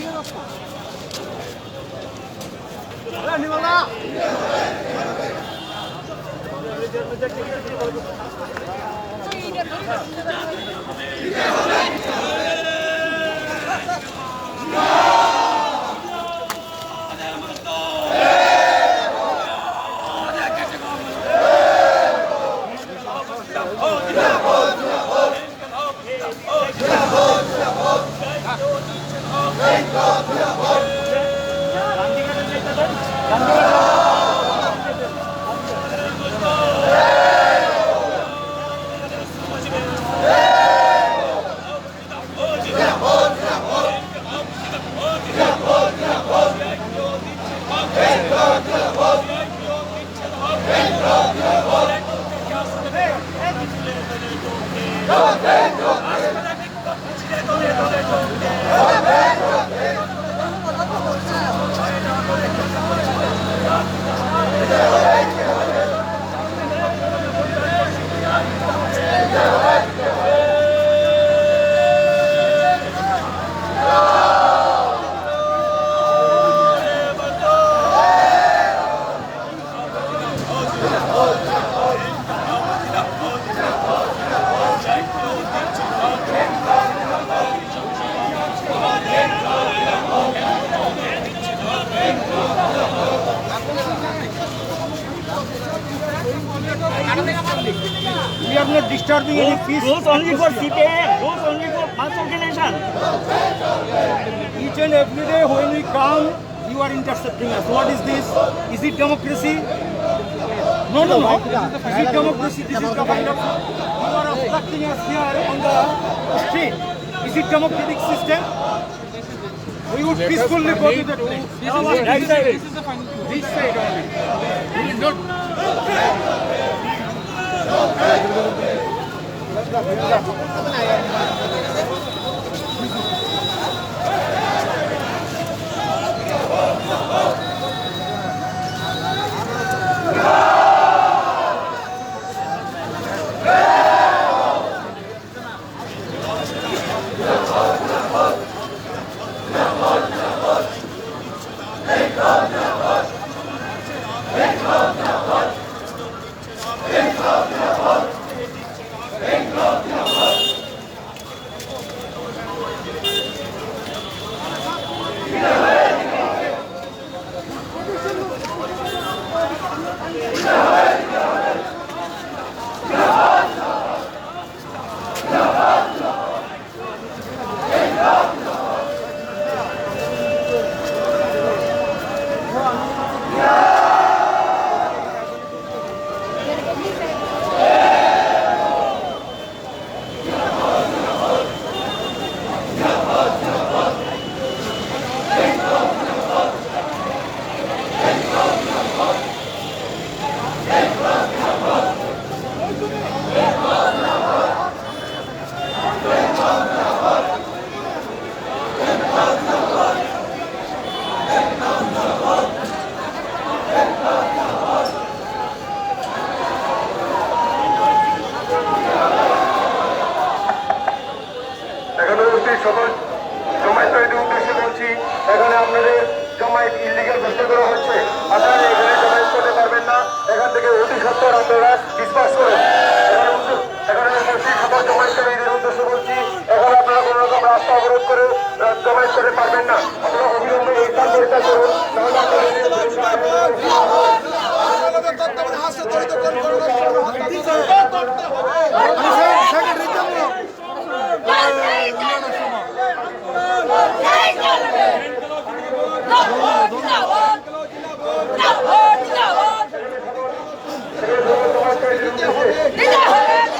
Leader We are not disturbing any peace. Rules only for CPN, rules only for mass organization. Each and every day when we come, you are intercepting us. What is this? Is it democracy? No, no, no. Is it democracy? This is kind of you are obstructing us here on the street. Is it democratic system? We would peacefully go to that place. Right side. This side only. We will not এখানে সকল জমাইশ্বরীদের উদ্দেশ্যে বলছি এখন আপনারা কোনো রকম রাস্তা অবরোধ করে জমাইশ্বরে পারবেন না। আপনারা অবিলম্বে এই কাজ চেষ্টা করুন। Nigga!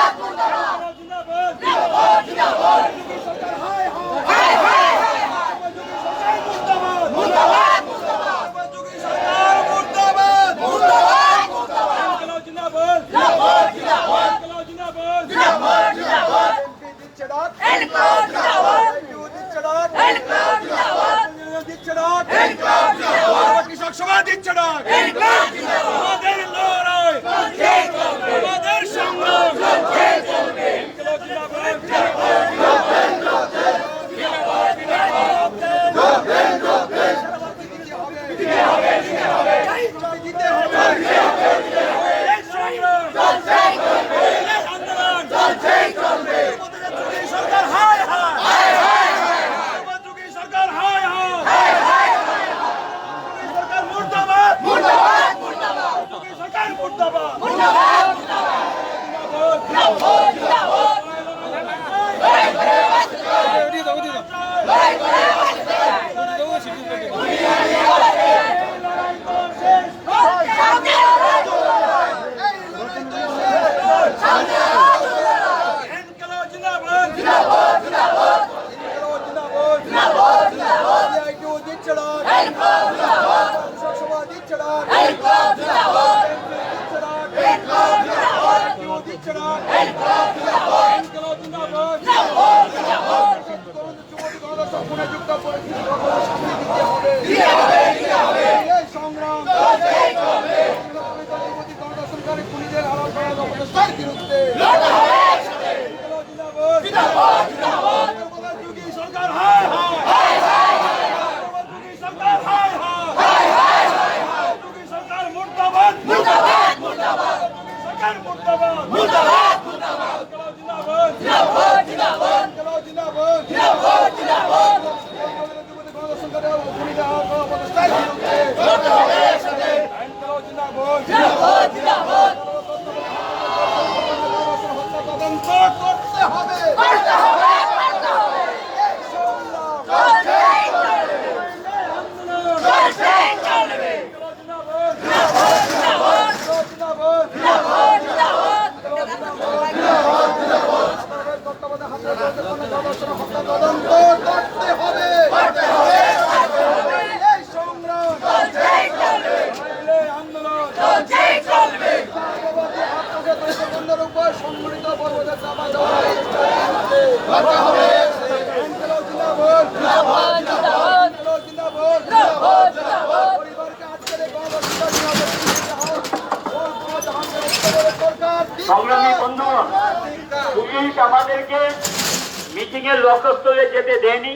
দেয়নি।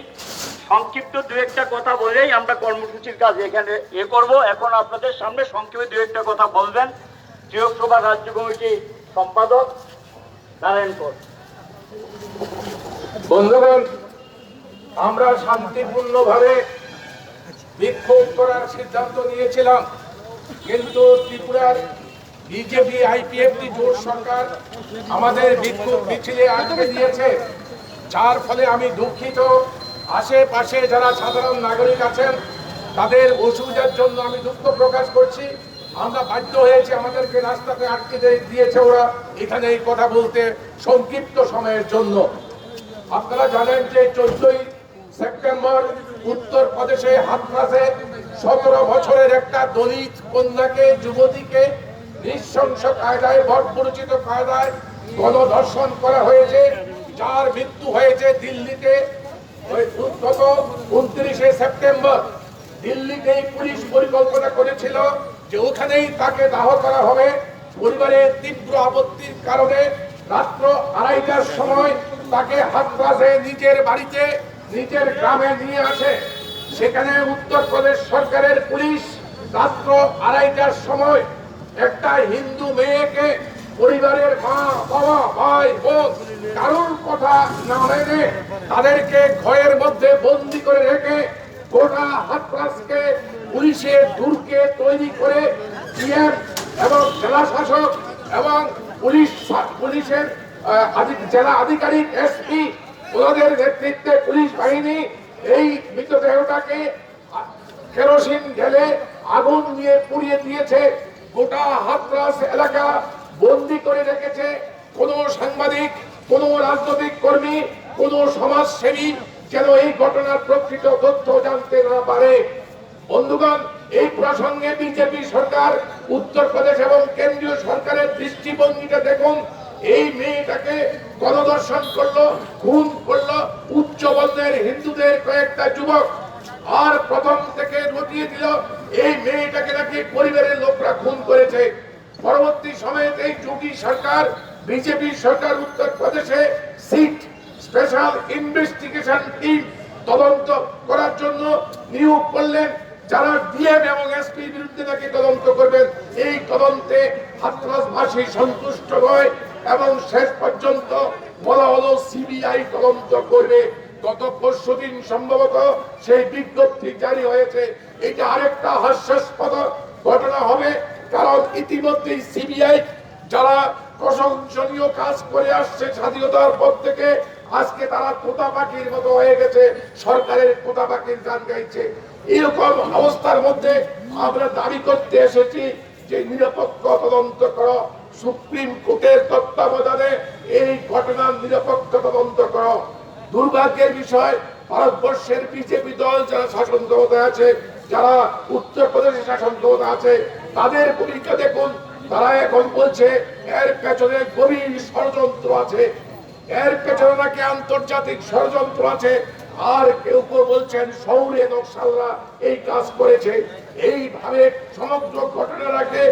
সংক্ষিপ্ত দু একটা কথা বলেই আমরা কর্মসূচির কাজ এখানে এ করব। এখন আপনাদের সামনে সংক্ষেপে দু একটা কথা বলবেন। চিরসভা রাজ্য কমিটি সম্পাদক নারায়ণপুর বন্ধুগণ, আমরা শান্তিপূর্ণভাবে বিক্ষোভ করার সিদ্ধান্ত নিয়েছিলাম, কিন্তু ত্রিপুরার বিজেপি আইপিএফটি জোট সরকার আমাদের বিক্ষোভ মিছিলে আটকে দিয়েছে। যার ফলে আমি দুঃখিত। আশেপাশে যারা সাধারণ নাগরিক আছেন, তাদের অসুবিধার জন্য আমি দুঃখ প্রকাশ করছি। আমরা বাধ্য হয়েছি আমাদেরকে রাস্তাতে আটকে দিয়ে- দিয়েছে ওরা। এখানে এই কথা বলতে সংক্ষিপ্ত সময়ের জন্য। আপনারা জানেন যে চোদ্দই সেপ্টেম্বর উত্তর প্রদেশে হাতরাসে সতেরো বছরের একটা দলিত কন্যাকে, যুবতীকে নৃশংস কায়দায় বর্বরচিত কায়দায় গণধর্ষণ করা হয়েছে, যার মৃত্যু হয়েছে দিল্লিতে উনত্রিশে সেপ্টেম্বর। দিল্লিতেই পুলিশ পরিকল্পনা করেছিল যে ওখানেই তাকে দাহ করা হবে। পরিবারের তীব্র আপত্তির কারণে রাত্র আড়াইটার সময় তাকে হাতরাসে নিজের বাড়িতে, নিজের গ্রামে নিয়ে আসে। সেখানে উত্তরপ্রদেশ সরকারের পুলিশ রাত্র আড়াইটার সময় একটা হিন্দু মেয়েকে পরিবারের মা, বাবা, ভাই, বোন, কারোর কথা না মেনে তাদেরকে ঘরের মধ্যে বন্দি করে রেখে গোটা হাতরাসকে, পুলিশের দূরকে তৈরি করে পিএম এবং জেলা শাসক এবং পুলিশ, পুলিশের জেলা আধিকারিক, এসপি, ওনাদের নেতৃত্বে পুলিশ বাহিনী এই মৃতদেহটাকে কেরোসিন ঢেলে আগুন নিয়ে পুড়িয়ে দিয়েছে। গোটা হাতরাস এলাকা বন্দি করে রেখেছে কোন সাংবাদিক, কোন রাজনৈতিক কর্মী, কোন সমাজসেবী যেন এই ঘটনার প্রকৃত তথ্য জানতে না পারে। বন্ধুগণ, এই প্রসঙ্গে বিজেপি সরকার, উত্তরপ্রদেশ এবং কেন্দ্রীয় সরকারের দৃষ্টিভঙ্গিটা দেখুন। এই মেয়েটাকে গণদর্শন করল, খুন করল উচ্চ বর্ণের হিন্দুদের কয়েকটা যুবক, আর প্রথম থেকে ঢুকিয়ে দিল, এই মেয়েটাকে নাকি পরিবারের লোকরা খুন করেছে। পরবর্তী সময়ে এই যোগী সরকার বিজেপি সরকার উত্তরপ্রদেশে সিট স্পেশাল ইনভেস্টিগেশন টিম তদন্ত করার জন্য নিয়োগ করলেন, যারা ডিএম এবং এসপি বিরুদ্ধে নাকি তদন্ত করবেন, এই তদন্তে হাতরাসবাসী সন্তুষ্ট নয় এবং শেষ পর্যন্ত বলা হলো সিবিআই তদন্ত করবে। গত পরশু দিন সম্ভবত সেই বিজ্ঞপ্তি জারি হয়েছে। এটা আরেকটা হাস্যাস্পদ ঘটনা হবে। কারণ ইতিমধ্যেই সিবিআই যারা প্রশংসনীয় কাজ করে আসছে স্বাধীনতার পর থেকে, আজকে তারা তোতা পাখির মতো হয়ে গেছে, সরকারের তোতা পাখির গান গাইছে। এরকম অবস্থার মধ্যে আমরা দাবি করতে এসেছি যে নিরপেক্ষ তদন্ত করো, সুপ্রিম কোর্টের তত্ত্বাবধানে এই ঘটনার নিরপেক্ষ তদন্ত করো। দুর্ভাগ্যের বিষয়, ভারতবর্ষের বিজেপি দল যারা শাসন ক্ষমতায় আছে, যারা উত্তরপ্রদেশে শাসন ক্ষমতা আছে তাদের ভূমিকা দেখুন। তারা এখন বলছে, এর পেছনে গভীর ষড়যন্ত্র আছে। এর পেছনে নাকি আন্তর্জাতিক ষড়যন্ত্র আছে। আর কেউ কেউ বলছেন সৌরে নকশালরা এই কাজ করেছে। এইভাবে সমগ্র ঘটনাটাকে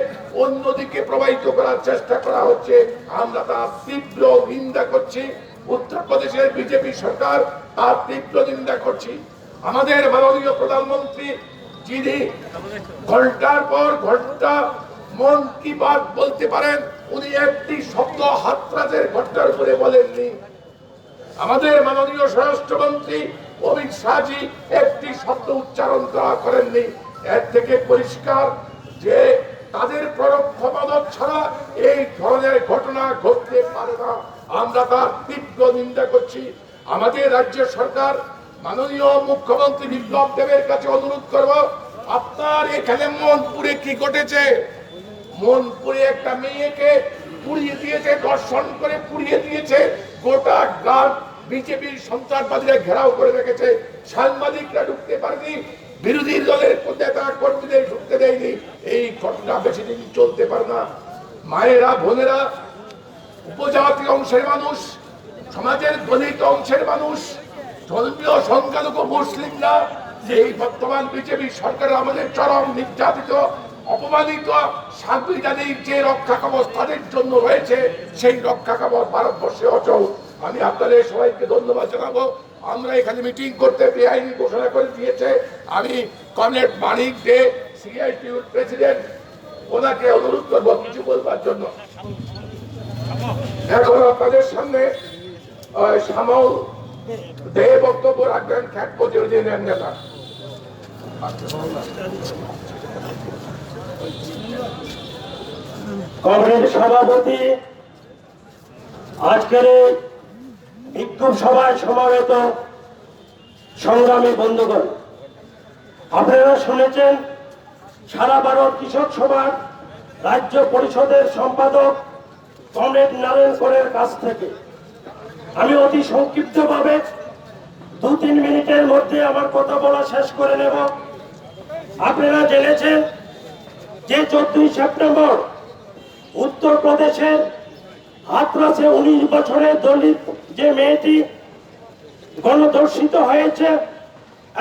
অন্যদিকে প্রবাহিত করার চেষ্টা করা হচ্ছে। আমরা তার তীব্র নিন্দা করছি। উত্তরপ্রদেশের বিজেপি সরকার তার তীব্র নিন্দা করছি। আমাদের মাননীয় প্রধানমন্ত্রী যিনি ঘণ্টার পর ঘণ্টা মন কি বাত বলতে পারেন? উনি একটি শব্দ হাতরাজের ঘটনার উপরে বলেননি। আমাদের মাননীয় স্বরাষ্ট্রমন্ত্রী অমিত শাহজি একটি শব্দ উচ্চারণ করা করেননি। এর থেকে পরিষ্কার যে তাদের পরোক্ষ মদত ছাড়া এই ধরনের ঘটনা ঘটতে পারে না। আমরা তার তীব্র নিন্দা করছি। আমাদের রাজ্য সরকার মাননীয় মুখ্যমন্ত্রী বিপ্লব দেবের কাছে অনুরোধ করব, আপনার এখানে মনপুরে কি ঘটেছে? মনপুরে একটা মেয়েকে পুড়িয়ে দিয়েছে দর্শন করে পুড়িয়ে দিয়েছে, গোটা গ্রাম বিজেপির সন্ত্রাসবাদীরা ঘেরাও করে রেখেছে। সাংবাদিকরা ঢুকতে পারেনি, বিরোধী দলের নেতা কর্মীদের ঢুকতে দেয়নি। এই ঘটনা বেশি দিন চলতে পারে না। মায়েরা, বোনেরা, উপজাতি অংশের মানুষ, সমাজের দলিত অংশের মানুষ ধর্মীয় সংখ্যালঘু মুসলিমরা যে এই বর্তমান বিজেপি সরকার আমাদের চরম নির্যাতিত অপমানিত সাংবিধানিক যে রক্ষা কবচ তাদের জন্য রয়েছে সেই রক্ষা কবচ ভারতবর্ষে অচল। আমি আপনাদের সবাইকে ধন্যবাদ জানাব। আমরা এখানে মিটিং করতে বেআইনি ঘোষণা করে দিয়েছে। আমি কমরেড মানিক দে সিআইটিউর প্রেসিডেন্ট ওনাকে অনুরোধ করব কিছু বলবার জন্য। এখন আপনাদের সামনে আহ, দে বক্তব্য রাখবেন, খ্যাত নেতা কংগ্রেস সভাপতি, আজকের বিক্ষোভ সভায় সমাবেত সংগ্রামী বন্ধুগণ, আপনারা শুনেছেন, সারা ভারত কৃষক সভার রাজ্য পরিষদের সম্পাদক কমরেড নারায়ণ করের কাছ থেকে। আমি অতি সংক্ষিপ্তভাবে দু তিন মিনিটের মধ্যে আমার কথা বলা শেষ করে নেব। আপনারা জেনেছেন যে চোদ্দই সেপ্টেম্বর উত্তরপ্রদেশের হাতরাসে উনিশ বছরের দলিত যে মেয়েটি গণধর্ষিত হয়েছে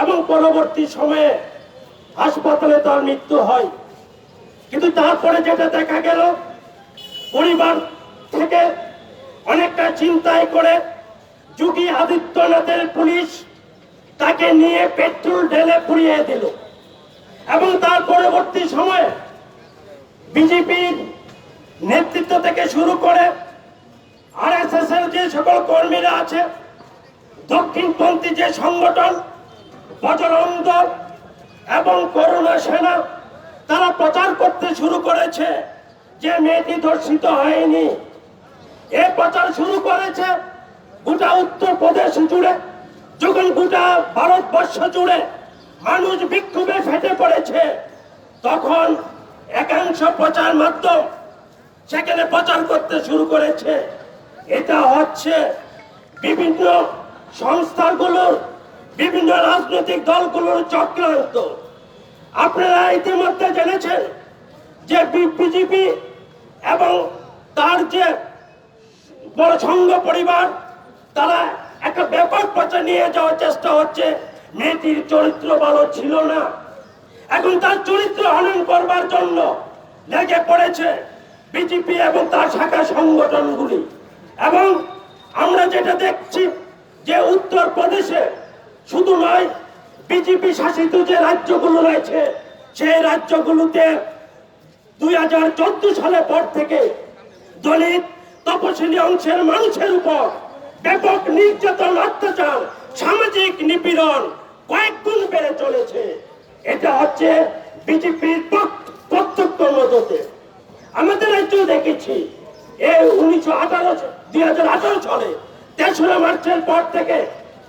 এবং পরবর্তী সময়ে হাসপাতালে তার মৃত্যু হয়। কিন্তু তারপরে যেটা দেখা গেল, পরিবার থেকে অনেকটা চিন্তায় করে যোগী আদিত্যনাথের পুলিশ তাকে নিয়ে পেট্রোল ঢেলে পুড়িয়ে দিল। এবং তার পরবর্তী সময়ে বিজেপির নেতৃত্ব থেকে শুরু করে আর এস এস এর যে সকল কর্মীরা আছে, দক্ষিণপন্থী যে সংগঠন বজরং এবং করুণা সেনা, তারা প্রচার করতে শুরু করেছে যে মেয়েটি ধর্ষিত হয়নি। এ প্রচার শুরু করেছে গোটা উত্তরপ্রদেশ জুড়ে। যখন গোটা ভারতবর্ষ জুড়ে মানুষ বিক্ষোভে ফেটে পড়েছে, তখন একাংশ প্রচার মাধ্যম সেখানে প্রচার করতে শুরু করেছে। এটা হচ্ছে বিভিন্ন সংস্থাগুলোর, বিভিন্ন রাজনৈতিক দলগুলোর চক্রান্ত। আপনারা ইতিমধ্যে জেনেছেন যে বিজেপি এবং তার যে বড় সংঘ পরিবার, তারা একটা ব্যাপক পথে নিয়ে যাওয়ার চেষ্টা হচ্ছে। মেয়েটির চরিত্র ভালো ছিল না। এখন তার চরিত্র হনন করবার জন্য লেগে পড়েছে বিজেপি এবং তার শাখা সংগঠনগুলি। এবং আমরা যেটা দেখছি যে উত্তর প্রদেশে শুধু নয় বিজেপি শাসিত যে রাজ্যগুলো রয়েছে, সেই রাজ্যগুলোতে দুই সালের পর থেকে দলিত তপশিলি অংশের মানুষের উপর ব্যাপক নির্যাতন, অত্যাচার, সামাজিক নিপীড়ন কয়েক গুণ বেড়ে চলেছে। এটা হচ্ছে বিজেপির প্রত্যক্ষ মদতে। আমাদের রাজ্য দেখেছি, এই উনিশশো আঠারো দুই হাজার আঠারো সালে তেসরা মার্চের পর থেকে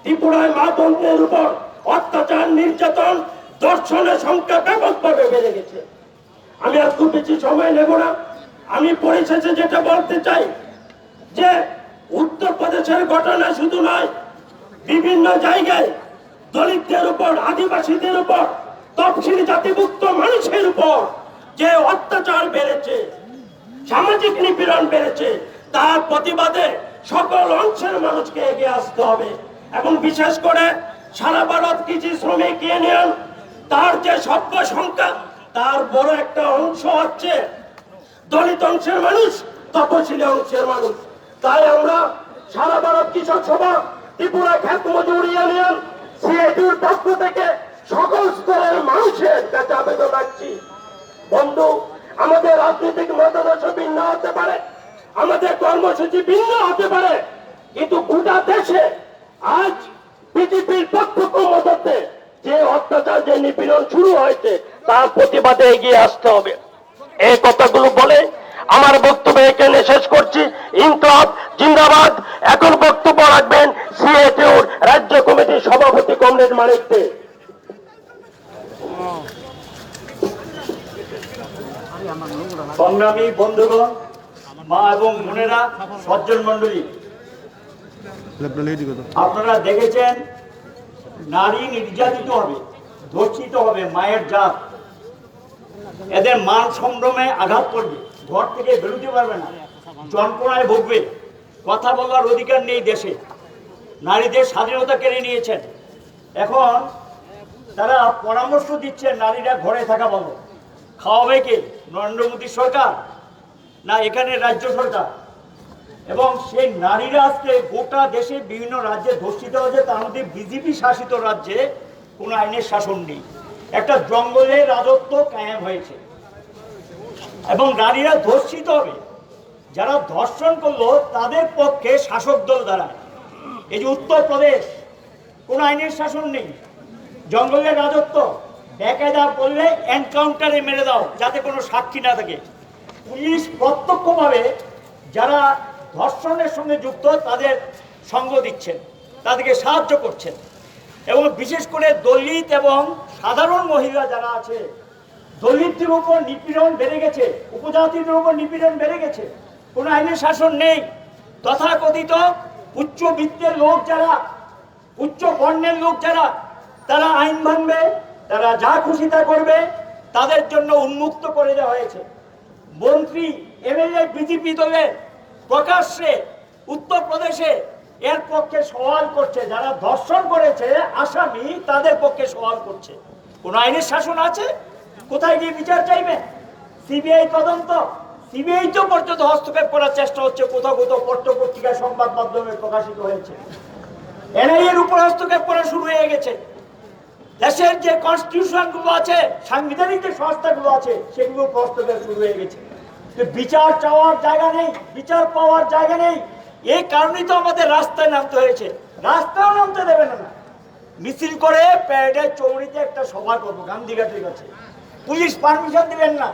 ত্রিপুরায় মা বোনদের উপর অত্যাচার, নির্যাতন দর্শনের সংখ্যা ব্যাপকভাবে বেড়ে গেছে। আমি আর খুব বেশি সময় নেব না। আমি পরিশেষে যেটা বলতে চাই যে উত্তরপ্রদেশের ঘটনা শুধু নয়, বিভিন্ন জায়গায় দলিতদের উপর, আদিবাসীদের উপর, তফসিলি জাতিভুক্ত মানুষের উপর যে অত্যাচার বেড়েছে, সামাজিক নিপীড়ন বেড়েছে, তার প্রতিবাদে সকল অংশের মানুষকে এগিয়ে আসতে হবে। এবং বিশেষ করে সারা ভারত কৃষি শ্রমিক ইউনিয়ন, তার যে সভ্য সংখ্যা, তার বড় একটা অংশ হচ্ছে দলিত অংশের মানুষ তপশিলি অংশের মানুষ। তাই আমরা সারা ভারত কৃষক সভা, ত্রিপুরা খ্যাত মজুর ইউনিয়ন সিআইটির পক্ষ থেকে সকল স্তরের মানুষের কাছে আবেদন রাখছি। বন্ধু, আমাদের রাজনৈতিক মতাদর্শ ভিন্ন হতে পারে, আমাদের কর্মসূচি ভিন্ন হতে পারে, কিন্তু গোটা দেশে আজ বিজেপির প্রত্যক্ষ মদতে যে অত্যাচার, যে নিপীড়ন শুরু হয়েছে, তার প্রতিবাদে এগিয়ে আসতে হবে। এই কথাগুলো বলে আমার বক্তব্য এখানে শেষ করছি। ইনকলাব জিন্দাবাদ। এখন বক্তব্য রাখবেন সিএটিউর রাজ্য কমিটির সভাপতি কমরেড মানিক সংগ্রামী বন্ধুগণ, মা এবং বোনেরা, সজ্জন মন্ডলী আপনারা দেখেছেন, নারী নির্যাতিত হবে, ধর্ষিত হবে, মায়ের জাত। এদের মান সম্ভ্রমে আঘাত করবে। ঘর থেকে বেরোতে পারবে না। যন্ত্রণায় ভুগবে। কথা বলার অধিকার নেই দেশে। নারীদের স্বাধীনতা কেড়ে নিয়েছেন। এখন তারা পরামর্শ দিচ্ছে নারীরা ঘরে থাকা বলো খাওয়াবে কে? নরেন্দ্র মোদী সরকার? না, এখানে রাজ্য সরকার? এবং সেই নারীরা আজকে গোটা দেশে বিভিন্ন রাজ্যে ধর্ষিত হয়েছে। তার মধ্যে বিজেপি শাসিত রাজ্যে কোনো আইনের শাসন নেই। একটা জঙ্গলে রাজত্ব কায়েম হয়েছে। এবং নারীরা ধর্ষিত হবে। যারা ধর্ষণ করল, তাদের পক্ষে শাসক দল দাঁড়ায়। এই যে উত্তরপ্রদেশ কোনো আইনের শাসন নেই। জঙ্গলের রাজত্ব, বেকায়দা বললে এনকাউন্টারে মেরে দাও, যাতে কোনো সাক্ষী না থাকে। পুলিশ প্রত্যক্ষভাবে যারা ধর্ষণের সঙ্গে যুক্ত, তাদের সঙ্গ দিচ্ছেন, তাদেরকে সাহায্য করছেন। এবং বিশেষ করে দলিত এবং সাধারণ মহিলা যারা আছে, দলিতদের উপর নিপীড়ন বেড়ে গেছে, উপজাতিদের উপর নিপীড়ন বেড়ে গেছে, কোনো আইনের শাসন নেই। তথাকথিত উচ্চবিত্তের লোক যারা, উচ্চ বর্ণের লোক যারা, তারা আইন ভাঙবে, তারা যা খুশি তা করবে, তাদের জন্য উন্মুক্ত করে দেওয়া হয়েছে। মন্ত্রী, এমএলএ, বিজেপি দলের প্রকাশ্যে উত্তরপ্রদেশে এর পক্ষে সওয়াল করছে। যারা ধর্ষণ করেছে, আসামি তাদের পক্ষে সওয়াল করছে। কোন আইনের শাসন আছে? কোথায় গিয়ে বিচার চাইবে? সিবিআই তদন্ত? সিবিআই তো পর্যন্ত হস্তক্ষেপ করার চেষ্টা হচ্ছে, কোথাও কোথাও পত্র পত্রিকায় সংবাদ মাধ্যমে প্রকাশিত হয়েছে। এনআইএর উপর হস্তক্ষেপ করা শুরু হয়ে গেছে। দেশের যে কনস্টিটিউশনগুলো আছে, সাংবিধানিক যে সংস্থাগুলো আছে, সেগুলো হস্তক্ষেপ শুরু হয়ে গেছে। বিচার চাওয়ার জায়গা নেই, বিচার পাওয়ার জায়গা নেই। এই কারণেই তো আমাদের রাস্তায় নামতে হয়েছে। রাস্তাও নামতে দেবে না। মিছিল করে প্যারেডের চৌড়িতে একটা সভা করব গান্ধীঘাটের কাছে পুলিশ পারমিশন দিবেন না।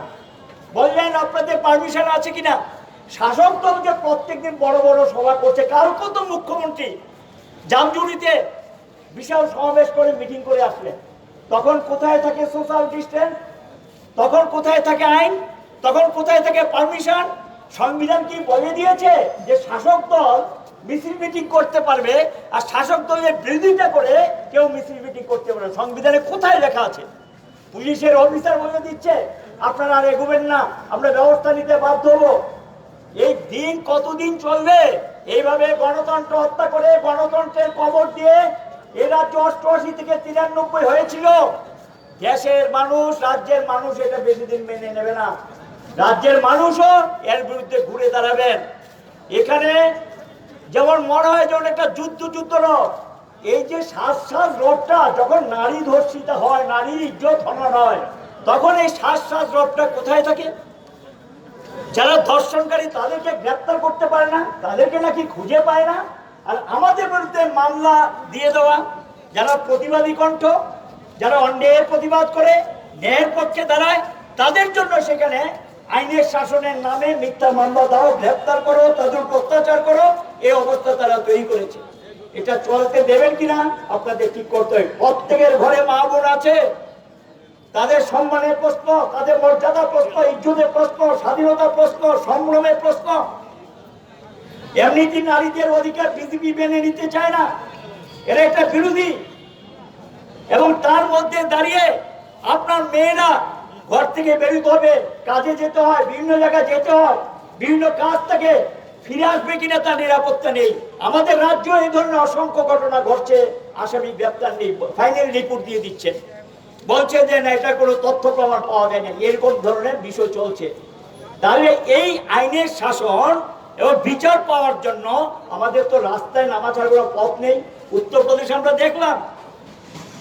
বললেন, আপনাদের পারমিশন আছে কিনা? শাসক দলকে প্রত্যেকদিন বড় বড় সভা করছে। কারও কত মুখ্যমন্ত্রী? জামজুড়িতে বিশাল সমাবেশ করে মিটিং করে আসলেন। তখন কোথায় থাকে সোশ্যাল ডিস্টেন্স তখন কোথায় থাকে আইন? তখন কোথায় থাকে পারমিশন সংবিধান কি বলে দিয়েছে যে শাসক দল মিছিল মিটিং করতে পারবে আর শাসক দলের বিরোধিতা করে কেউ মিছিল মিটিং করতে পারবে সংবিধানে কোথায় লেখা আছে? পুলিশের অফিসার বলে দিচ্ছে, আপনারা আর এগোবেন না, আমরা ব্যবস্থা নিতে বাধ্য হব। এই দিন কতদিন চলবে? এইভাবে গণতন্ত্র হত্যা করে গণতন্ত্রের কবর দিয়ে এ রাজ্য অষ্টআশি থেকে তিরানব্বই হয়েছিল। দেশের মানুষ, রাজ্যের মানুষ এটা বেশি দিন মেনে নেবে না। রাজ্যের মানুষও এর বিরুদ্ধে ঘুরে দাঁড়াবেন। এখানে যেমন মনে হয় যেমন একটা যুদ্ধ যুদ্ধ রথ। এই যে শ্বাস শ্বাস রোগটা যখন নারী ধর্ষিতা হয় নারীর ইজ্জত হনন হয়, তখন এই শ্বাস শ্বাস রোগটা কোথায় থাকে? যারা ধর্ষণকারী, তাদেরকে গ্রেপ্তার করতে পারে না, তাদেরকে নাকি খুঁজে পায় না। আর আমাদের বিরুদ্ধে মামলা দিয়ে দেওয়া, যারা প্রতিবাদী কণ্ঠ, যারা অন্যায়ের প্রতিবাদ করে, ন্যায়ের পক্ষে দাঁড়ায়, তাদের জন্য সেখানে আইনের শাসনের নামে মিথ্যা মামলা দাও, গ্রেপ্তার করো, তাদের অত্যাচার করো, এই অবস্থা তারা তৈরি করেছে। এটা চলতে দেবেন কিনা, আপনাদের ঠিক করতে হবে। প্রত্যেকের ঘরে মা বোন আছে, তাদের সম্মানের প্রশ্ন, তাদের মর্যাদা প্রশ্ন, ইজ্জতের প্রশ্ন স্বাধীনতা প্রশ্ন সম্ভ্রমের প্রশ্ন। এমনিতে নারীদের অধিকার বিজেপি মেনে নিতে চায় না। এরা একটা বিরোধী। এবং তার মধ্যে দাঁড়িয়ে আপনার মেয়েরা ঘর থেকে বেরোতে হবে, কাজে যেতে হয়, বিভিন্ন জায়গায় যেতে হয়, বিভিন্ন কাজ থেকে ফিরে আসবে কিনা তার নিরাপত্তা নেই। আমাদের রাজ্য এই ধরনের অসংখ্য ঘটনা ঘটছে, আসামি গ্রেপ্তার নেই, ফাইনাল রিপোর্ট দিয়ে দিচ্ছেন। বলছে যে না এটা কোনো তথ্য প্রমাণ পাওয়া যায় না, এরকম ধরনের বিষয় চলছে। তাহলে এই আইনের শাসন এবং বিচার পাওয়ার জন্য আমাদের তো রাস্তায় নামা ছাড়া পথ নেই। উত্তরপ্রদেশে আমরা দেখলাম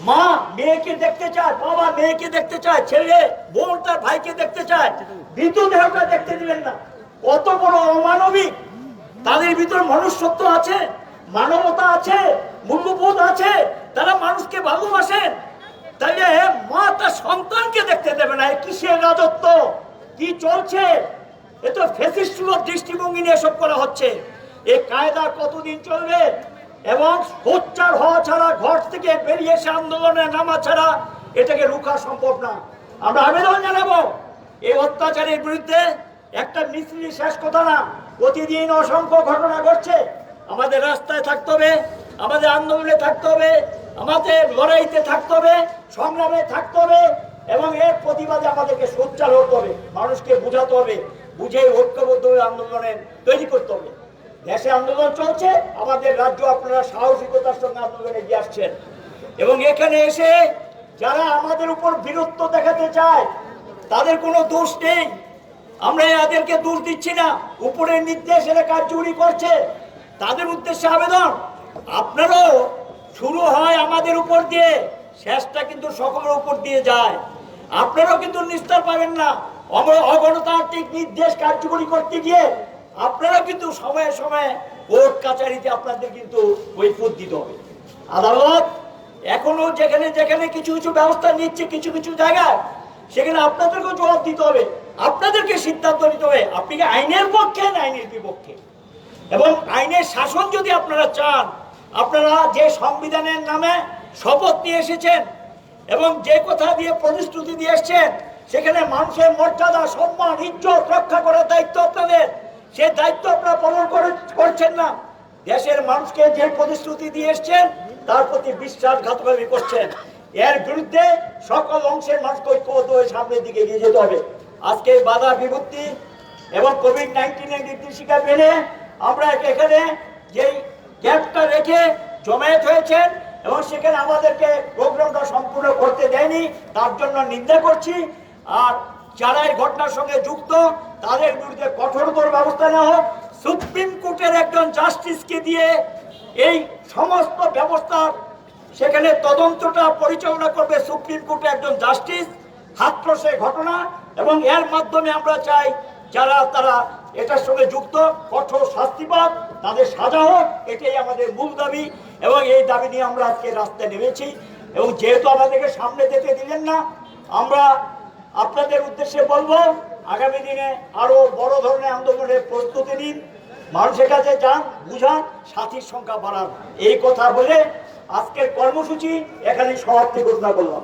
মা মেয়েকে দেখতে চায়, বাবা মেয়েকে দেখতে চায়, ছেলে, বোন তার ভাইকে দেখতে চায় মৃত্যু দেহটা দেখতে দিবেন না। কত বড় অমানবিক। তাদের ভিতর মনুষ্যত্ব আছে, মানবতা আছে, মূল্যবোধ আছে, তারা মানুষকে ভালোবাসেন তাহলে মা তার সন্তানকে দেখতে দেবে না কিসের রাজত্ব? কি চলছে? এ তো ফেসিস্ট দৃষ্টিভঙ্গি নিয়ে সব করা হচ্ছে। এ কায়দা কতদিন চলবে? এবং সোচ্চার হওয়া ছাড়া, ঘর থেকে বেরিয়ে এসে আন্দোলনে নামা ছাড়া এটাকে রুখা সম্ভব না। আমরা আবেদন জানাব, এই অত্যাচারের বিরুদ্ধে একটা মিছিল শেষ কথা না। প্রতিদিন অসংখ্য ঘটনা ঘটছে। আমাদের রাস্তায় থাকতে হবে, আমাদের আন্দোলনে থাকতে হবে, আমাদের লড়াইতে থাকতে হবে, সংগ্রামে থাকতে হবে এবং এর প্রতিবাদে আমাদেরকে সোচ্চার হতে হবে। মানুষকে বোঝাতে হবে, বুঝে ঐক্যবদ্ধ আন্দোলনে তৈরি করতে হবে। দেশে আন্দোলন চলছে, আমাদের রাজ্য আপনারা সাহসিকতার সঙ্গে আন্দোলনে এগিয়ে আসছেন। এবং এখানে এসে যারা আমাদের উপর বীরত্ব দেখাতে চায়, তাদের কোনো দোষ নেই। আমরা এদেরকে দোষ দিচ্ছি না। উপরের নির্দেশ এরা কার্যকরী করছে। তাদের উদ্দেশ্যে আবেদন। আপনারও শুরু হয় আমাদের উপর দিয়ে, শেষটা কিন্তু সকলের উপর দিয়ে যায়। আপনারাও কিন্তু নিস্তার পাবেন না। অগ- অগণতান্ত্রিক নির্দেশ কার্যকরী করতে গিয়ে আপনারা কিন্তু সময়ে সময়ে কোর্ট কাছারিতে আপনাদের কিন্তু কৈফত দিতে হবে। আদালত এখনও যেখানে যেখানে কিছু কিছু ব্যবস্থা নিচ্ছে কিছু কিছু জায়গায়, সেখানে আপনাদেরকেও জবাব দিতে হবে, আপনাদেরকে সিদ্ধান্ত নিতে হবে, আপনি কি আইনের পক্ষে না আইনের বিপক্ষে? এবং আইনের শাসন যদি আপনারা চান, আপনারা যে সংবিধানের নামে শপথ নিয়ে এসেছেন এবং যে কথা দিয়ে প্রতিশ্রুতি দিয়ে এসছেন, সেখানে মানুষের মর্যাদা, সম্মান, ইজ্জত রক্ষা করার দায়িত্ব আপনাদের। সে দায়িত্ব আপনারা পালন করে- করছেন না। দেশের মানুষকে যে প্রতিশ্রুতি দিয়ে এসছেন, তার প্রতি বিশ্বাসঘাতকতা করছেন। এর বিরুদ্ধে সকল অংশের মানুষকে ঐক্যবদ্ধ হয়ে সামনের দিকে এগিয়ে যেতে হবে। আজকে বাধা বিপত্তি এবং কোভিড নাইন্টিনের নির্দেশিকা মেনে আমরা এখানে যেই গ্যাপটা রেখে জমায়েত হয়েছেন এবং সেখানে আমাদেরকে প্রোগ্রামটা সম্পূর্ণ করতে দেয়নি, তার জন্য নিন্দা করছি। আর যারা এই ঘটনার সঙ্গে যুক্ত, তাদের বিরুদ্ধে কঠোরতর ব্যবস্থা নেওয়া হোক। সুপ্রিম কোর্টের একজন জাস্টিসকে দিয়ে এই সমস্ত ব্যবস্থার সেখানে তদন্তটা পরিচালনা করবে সুপ্রিম কোর্টে একজন জাস্টিস। হাতরসে ঘটনা এবং এর মাধ্যমে আমরা চাই যারা তারা এটার সঙ্গে যুক্ত, কঠোর শাস্তি পাক, তাদের সাজা হোক, এটাই আমাদের মূল দাবি এবং এই দাবি নিয়ে আমরা আজকে রাস্তায় নেমেছি। এবং যেহেতু আমাদেরকে সামনে যেতে দিলেন না, আমরা আপনাদের উদ্দেশ্যে বলব, আগামী দিনে আরও বড় ধরনের আন্দোলনের প্রস্তুতি নিন, মানুষের কাছে যান, বুঝান, সাথীর সংখ্যা বাড়ান। এই কথা বলে আজকের কর্মসূচি এখানে সমাপ্তি ঘোষণা করলাম।